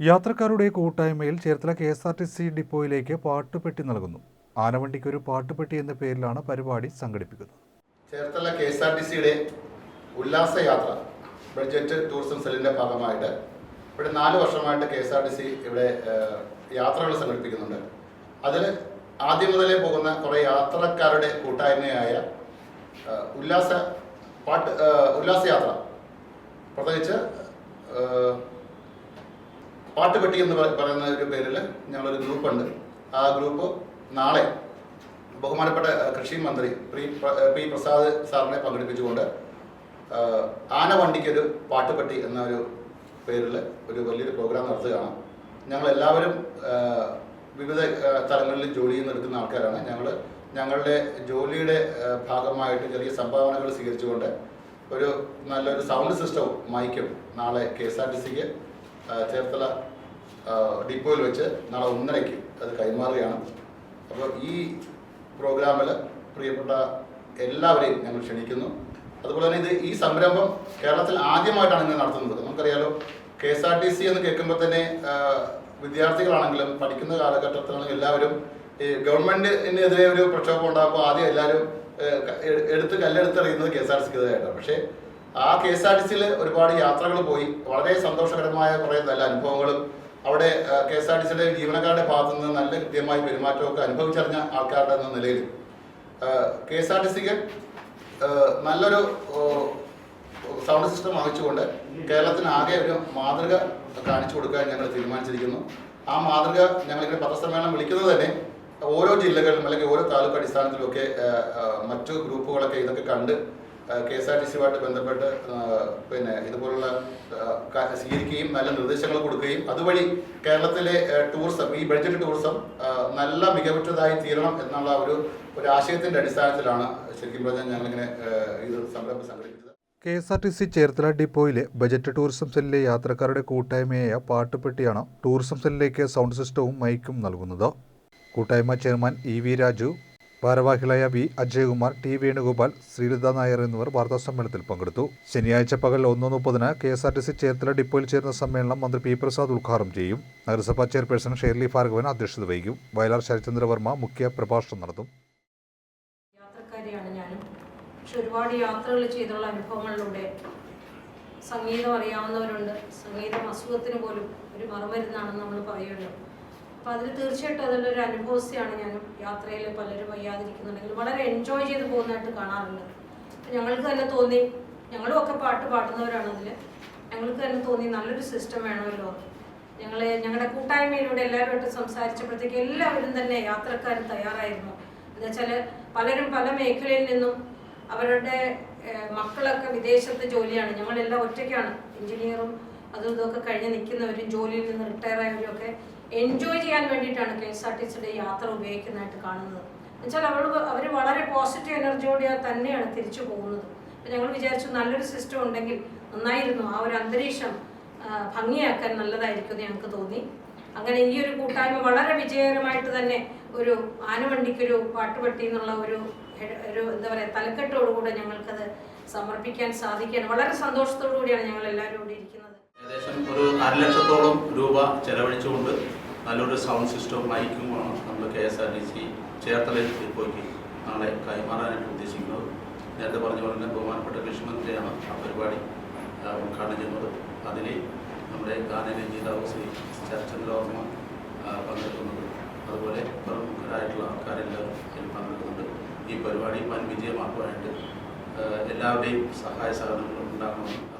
യാത്രക്കാരുടെ കൂട്ടായ്മയിൽ Cherthala K S R T C ഡിപ്പോയിലേക്ക് പാട്ടുപെട്ടി നൽകുന്നു. ആനവണ്ടിക്ക് ഒരു പാട്ടുപെട്ടി എന്ന പേരിലാണ് പരിപാടി സംഘടിപ്പിക്കുന്നത്. Cherthala K S R T സിയുടെ ഉല്ലാസയാത്ര ബഡ്ജറ്റ് ടൂറിസം സെല്ലിന്റെ ഭാഗമായിട്ട് ഇവിടെ നാല് വർഷമായിട്ട് K S R T C ഇവിടെ യാത്രകൾ സംഘടിപ്പിക്കുന്നുണ്ട്. അതിൽ ആദ്യം മുതലേ പോകുന്ന കുറെ യാത്രക്കാരുടെ കൂട്ടായ്മയായ ഉല്ലാസ പാട്ട് ഉല്ലാസയാത്ര. പ്രത്യേകിച്ച് പാട്ടുപെട്ടി എന്ന് പറയുന്ന ഒരു പേരിൽ ഞങ്ങളൊരു ഗ്രൂപ്പുണ്ട്. ആ ഗ്രൂപ്പ് നാളെ ബഹുമാനപ്പെട്ട കൃഷി മന്ത്രി പ്രി പി പ്രസാദ് സാറിനെ പങ്കെടുപ്പിച്ചുകൊണ്ട് ആനവണ്ടിക്കൊരു ആന വണ്ടിക്കൊരു പാട്ടുപെട്ടി എന്ന ഒരു പേരിൽ ഒരു വലിയൊരു പ്രോഗ്രാം നടത്തുകയാണ്. ഞങ്ങൾ എല്ലാവരും വിവിധ തലങ്ങളിൽ ജോലി എടുക്കുന്ന ആൾക്കാരാണ്. ഞങ്ങൾ ഞങ്ങളുടെ ജോലിയുടെ ഭാഗമായിട്ട് ചെറിയ സംഭാവനകൾ സ്വീകരിച്ചുകൊണ്ട് ഒരു നല്ലൊരു സൗണ്ട് സിസ്റ്റവും മൈക്കും നാളെ കെ എസ് ആർ ടി സിക്ക് ചേർത്തല ഡിപ്പോയിൽ വെച്ച് നാളെ ഒന്നരയ്ക്ക് അത് കൈമാറുകയാണ്. അപ്പോൾ ഈ പ്രോഗ്രാമിൽ പ്രിയപ്പെട്ട എല്ലാവരെയും ഞങ്ങൾ ക്ഷണിക്കുന്നു. അതുപോലെ തന്നെ ഇത് ഈ സംരംഭം കേരളത്തിൽ ആദ്യമായിട്ടാണ് ഇങ്ങനെ നടത്തുന്നത്. നമുക്കറിയാലോ K S R T C എന്ന് കേൾക്കുമ്പോൾ തന്നെ വിദ്യാർത്ഥികളാണെങ്കിലും പഠിക്കുന്ന കാലഘട്ടത്തിലാണെങ്കിലും എല്ലാവരും ഈ ഗവൺമെന്റിനെതിരെ ഒരു പ്രക്ഷോഭം ഉണ്ടാകുമ്പോൾ ആദ്യം എല്ലാവരും എടുത്ത് കല്ലെടുത്തെറിയുന്നത് കെ എസ് ആർ ടി സിക്ക് എതിരായിട്ടാണ് പക്ഷേ ആ കെ എസ് ആർ ടി സിയിൽ ഒരുപാട് യാത്രകൾ പോയി. വളരെ സന്തോഷകരമായ കുറേ നല്ല അനുഭവങ്ങളും അവിടെ കെ എസ് ആർ ടി സിയുടെ ജീവനക്കാരുടെ ഭാഗത്തു നിന്ന് നല്ല കൃത്യമായ പെരുമാറ്റമൊക്കെ അനുഭവിച്ചറിഞ്ഞ ആൾക്കാരുടെ എന്ന നിലയിൽ. കെ എസ് ആർ ടി സിക്ക് നല്ലൊരു സൗണ്ട് സിസ്റ്റം വാങ്ങിച്ചുകൊണ്ട് കേരളത്തിന് ആകെ ഒരു മാതൃക കാണിച്ചു കൊടുക്കാൻ ഞങ്ങൾ തീരുമാനിച്ചിരിക്കുന്നു. ആ മാതൃക ഞങ്ങളിങ്ങനെ പത്രസമ്മേളനം വിളിക്കുന്നത് തന്നെ ഓരോ ജില്ലകളിലും അല്ലെങ്കിൽ ഓരോ താലൂക്ക് അടിസ്ഥാനത്തിലുമൊക്കെ മറ്റു ഗ്രൂപ്പുകളൊക്കെ ഇതൊക്കെ കണ്ട് കെ എസ് ആർ ടി സിയുമായിട്ട് ബന്ധപ്പെട്ട് പിന്നെ ഇതുപോലുള്ള സ്വീകരിക്കുകയും നല്ല നിർദ്ദേശങ്ങൾ കൊടുക്കുകയും അതുവഴി കേരളത്തിലെ ടൂറിസം ഈ ബഡ്ജറ്റ് ടൂറിസം നല്ല മികവുറ്റതായി തീരണം എന്നുള്ള ഒരു ഒരു ആശയത്തിന്റെ അടിസ്ഥാനത്തിലാണ് ശരിക്കും പറഞ്ഞാൽ ഞങ്ങളിങ്ങനെ ഇത് സംരംഭം സംഘടിപ്പിച്ചത്. K S R T C Cherthala ഡിപ്പോയിലെ budget tourism സെല്ലിലെ യാത്രക്കാരുടെ കൂട്ടായ്മയായ പാട്ടുപെട്ടിയാണ് ടൂറിസം സെല്ലിലേക്ക് സൗണ്ട് സിസ്റ്റവും മൈക്കും നൽകുന്നത്. കൂട്ടായ്മ ചെയർമാൻ ഇ വി രാജു ഭാരവാഹികളായ വി. അജയകുമാർ ടി. വേണുഗോപാൽ ശ്രീലത നായർ എന്നിവർ വാർത്താ സമ്മേളനത്തിൽ പങ്കെടുത്തു. ശനിയാഴ്ച പകൽ ഒന്ന് മുപ്പതിന് K S R T C Cherthala ഡിപ്പോയിൽ ചേരുന്ന സമ്മേളനം മന്ത്രി പി. പ്രസാദ് ഉദ്ഘാടനം ചെയ്യും. നഗരസഭാ ചെയർപേഴ്സൺ ഷേർലി ഭാർഗവൻ അധ്യക്ഷത വഹിക്കും. വയലാർ ശരചന്ദ്രവർമ്മ മുഖ്യ പ്രഭാഷണം നടത്തും. ഞാനും. പക്ഷെ ഒരുപാട് യാത്രകൾ ചെയ്തുള്ള അനുഭവങ്ങളിലൂടെ സംഗീതം അറിയാവുന്നവരുണ്ട്. സംഗീതം അസുഖത്തിന് പോലും ഒരു മറുമരുന്നാണെന്ന് നമ്മൾ പറയുമല്ലോ. അപ്പം അതിൽ തീർച്ചയായിട്ടും അതിന്റെ ഒരു അനുഭവസ്ഥയാണ് ഞാൻ യാത്രയിൽ പലരും വയ്യാതിരിക്കുന്നുണ്ടെങ്കിൽ വളരെ എൻജോയ് ചെയ്ത് പോകുന്നതായിട്ട് കാണാറുണ്ട്. ഞങ്ങൾക്ക് തന്നെ തോന്നി ഞങ്ങളും ഒക്കെ പാട്ട് പാടുന്നവരാണ് അതിൽ ഞങ്ങൾക്ക് തന്നെ തോന്നി നല്ലൊരു സിസ്റ്റം വേണമല്ലോ. ഞങ്ങൾ ഞങ്ങളുടെ കൂട്ടായ്മയിലൂടെ എല്ലാവരുമായിട്ട് സംസാരിച്ചപ്പോഴത്തേക്ക് എല്ലാവരും തന്നെ യാത്രക്കാർ തയ്യാറായിരുന്നു. എന്നുവെച്ചാൽ പലരും പല മേഖലയിൽ നിന്നും അവരുടെ മക്കളൊക്കെ വിദേശത്ത് ജോലിയാണ്. ഞങ്ങളെല്ലാം ഒറ്റയ്ക്കാണ്. എഞ്ചിനീയറും അതും ഇതൊക്കെ കഴിഞ്ഞ് നിൽക്കുന്നവരും ജോലിയിൽ നിന്ന് റിട്ടയർ ആയവരും ഒക്കെ എൻജോയ് ചെയ്യാൻ വേണ്ടിയിട്ടാണ് കെ എസ് ആർ ടി സിയുടെ യാത്ര ഉപയോഗിക്കുന്നതായിട്ട് കാണുന്നത്. എന്നുവെച്ചാൽ അവൾ അവർ വളരെ പോസിറ്റീവ് എനർജിയോടെ തന്നെയാണ് തിരിച്ചു പോകുന്നത്. അപ്പം ഞങ്ങൾ വിചാരിച്ചു നല്ലൊരു സിസ്റ്റം ഉണ്ടെങ്കിൽ നന്നായിരുന്നു. ആ ഒരു അന്തരീക്ഷം ഭംഗിയാക്കാൻ നല്ലതായിരിക്കും എന്ന് ഞങ്ങൾക്ക് തോന്നി. അങ്ങനെ ഈ ഒരു കൂട്ടായ്മ വളരെ വിജയകരമായിട്ട് തന്നെ ഒരു ആനവണ്ടിക്കൊരു പാട്ടുപെട്ടി എന്നുള്ള ഒരു ഒരു എന്താ പറയുക തലക്കെട്ടോടുകൂടെ ഞങ്ങൾക്കത് സമർപ്പിക്കാൻ സാധിക്കുകയാണ്. വളരെ സന്തോഷത്തോടു കൂടിയാണ് ഞങ്ങൾ എല്ലാവരും കൂടി ഇരിക്കുന്നത്. ഏകദേശം ഒരു അര ലക്ഷത്തോളം രൂപ ചെലവഴിച്ചുകൊണ്ട് നല്ലൊരു സൗണ്ട് സിസ്റ്റവും മൈക്കുമാണ് നമ്മൾ K S R T C ചേർത്തലയിൽ ഡിപ്പോയ്ക്ക് നാളെ കൈമാറാനായിട്ട് ഉദ്ദേശിക്കുന്നത്. നേരത്തെ പറഞ്ഞ പോലെ തന്നെ ബഹുമാനപ്പെട്ട കൃഷിമന്ത്രിയാണ് ആ പരിപാടി ഉദ്ഘാടനം ചെയ്യുന്നത്. അതിൽ നമ്മുടെ ഗാനരഞ്ജിതാവ് ശ്രീ ചർച്ചന്ദ്രവർമ്മ പങ്കെടുക്കുന്നത്. അതുപോലെ പ്രമുഖരായിട്ടുള്ള ആൾക്കാരെല്ലാവരും പങ്കെടുക്കുന്നുണ്ട്. ഈ പരിപാടി വൻ വിജയമാക്കുവാനായിട്ട് എല്ലാവരുടെയും സഹായ സഹകരണങ്ങൾ ഉണ്ടാകണമെന്ന്